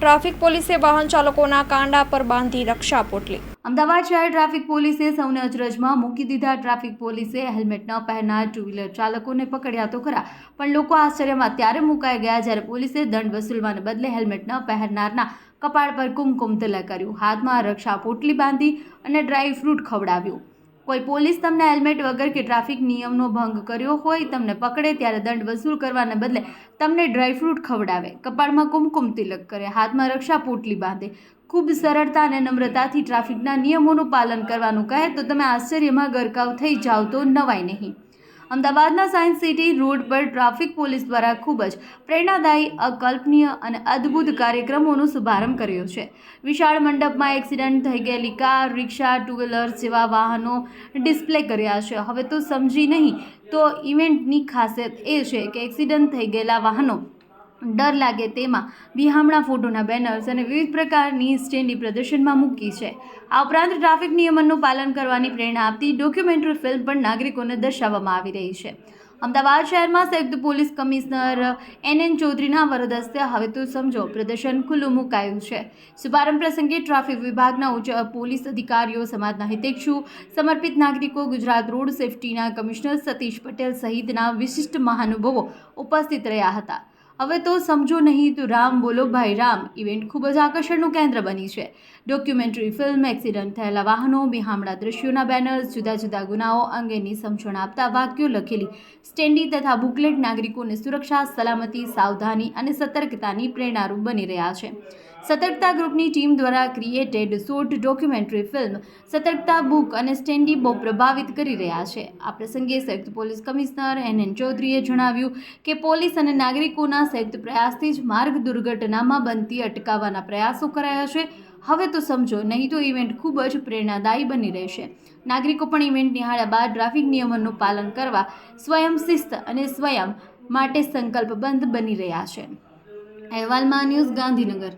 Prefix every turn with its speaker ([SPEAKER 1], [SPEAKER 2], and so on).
[SPEAKER 1] Traffic પોલીસે વાહન ચાલકોના કાંડા પર બાંધી રક્ષા પોટલી.
[SPEAKER 2] અમદાવાદ શહેર ટ્રાફિક પોલીસે સૌને અચરજમાં મૂકી દીધા ટ્રાફિક પોલીસે હેલ્મેટ ન પહેરનાર ટુ વ્હીલર ચાલકોને પકડ્યા તો ખરા. પણ લોકો આશ્ચર્યમાં ત્યારે મુકાઈ ગયા જ્યારે પોલીસે દંડ વસૂલવાને બદલે હેલ્મેટ ન પહેરનારના કપાળ પર કુમકુમ તલા કર્યું. હાથમાં રક્ષા પોટલી બાંધી અને ડ્રાય ફ્રૂટ ખવડાવ્યું. કોઈ પોલીસ તમને હેલ્મેટ વગર કે ટ્રાફિક નિયમનો ભંગ કર્યો હોય, તમને પકડે ત્યારે દંડ વસૂલ કરવાને બદલે તમને ડ્રાયફ્રૂટ ખવડાવે. કપાળમાં કુમકુમ તિલક કરે, હાથમાં રક્ષા પોટલી બાંધે. ખૂબ સરળતા અને નમ્રતાથી ટ્રાફિકના નિયમોનું પાલન કરવાનું કહે તો તમે આશ્ચર્યમાં ગરકાવ થઈ જાઓ તો નવાય નહીં. અમદાવાદના સાયન્સ સિટી રોડ પર ટ્રાફિક પોલીસ દ્વારા ખૂબ જ પ્રેરણાદાયી, અકલ્પનીય અને અદ્ભુત કાર્યક્રમોનો શુભારંભ કર્યો છે. વિશાળ મંડપમાં એક્સિડન્ટ થઈ ગયેલી કાર, રિક્ષા ટુ વ્હીલર્સ જેવા વાહનો ડિસ્પ્લે કર્યા છે. હવે તો સમજી નહીં તો ઇવેન્ટની ખાસિયત એ છે કે એક્સિડન્ટ થઈ ગયેલા વાહનો ડર લાગે તેમાં બિહામણા ફોટોના બેનર્સ અને વિવિધ પ્રકારની સ્ટેન્ડી પ્રદર્શનમાં મૂકી છે. આ ઉપરાંત ટ્રાફિક નિયમનનું પાલન કરવાની પ્રેરણા આપતી ડોક્યુમેન્ટરી ફિલ્મ પણ નાગરિકોને દર્શાવવામાં આવી રહી છે. અમદાવાદ શહેરમાં સંયુક્ત પોલીસ કમિશનર એન એન ચૌધરીના વરદ હસ્તે હવે તો સમજો પ્રદર્શન ખુલ્લું મુકાયું છે. શુભારંભ પ્રસંગે ટ્રાફિક વિભાગના ઉચ્ચ પોલીસ અધિકારીઓ, સમાજના હિતેક્ષુ, સમર્પિત નાગરિકો, ગુજરાત રોડ સેફટીના કમિશનર સતીશ પટેલ સહિતના વિશિષ્ટ મહાનુભાવો ઉપસ્થિત રહ્યા હતા. હવે તો સમજો નહીં તો રામ બોલો ભાઈ રામ. ઇવેન્ટ ખૂબ જ આકર્ષણનું કેન્દ્ર બની છે. ડોક્યુમેન્ટરી ફિલ્મ એક્સિડન્ટ થયેલા વાહનો, બિહામણા દ્રશ્યોના બેનર્સ જુદા જુદા ગુનાઓ અંગેની સમજણ આપતા વાક્યો લખેલી. સ્ટેન્ડી તથા બુકલેટ નાગરિકોને સુરક્ષા, સલામતી, સાવધાની અને સતર્કતાની પ્રેરણારૂપ બની રહ્યા છે. સતર્કતા ગ્રુપની ટીમ દ્વારા ક્રિએટેડ શોર્ટ ડોક્યુમેન્ટરી ફિલ્મ સતર્કતા બુક અને સ્ટેન્ડી બહુ પ્રભાવિત કરી રહ્યા છે. આ પ્રસંગે સંયુક્ત પોલીસ કમિશનર એન એન ચૌધરીએ જણાવ્યું કે પોલીસ અને નાગરિકોના સંયુક્ત પ્રયાસથી જ માર્ગ દુર્ઘટનામાં બનતી અટકાવવાના પ્રયાસો કરાયા છે. હવે તો સમજો, નહીં તો ઇવેન્ટ ખૂબ જ પ્રેરણાદાયી બની રહેશે. નાગરિકો પણ ઇવેન્ટ નિહાળ્યા બાદ ટ્રાફિક નિયમોનું પાલન કરવા સ્વયં શિસ્ત અને સ્વયં માટે સંકલ્પબંધ બની રહ્યા છે. અહેવાલમાં ન્યૂઝ ગાંધીનગર.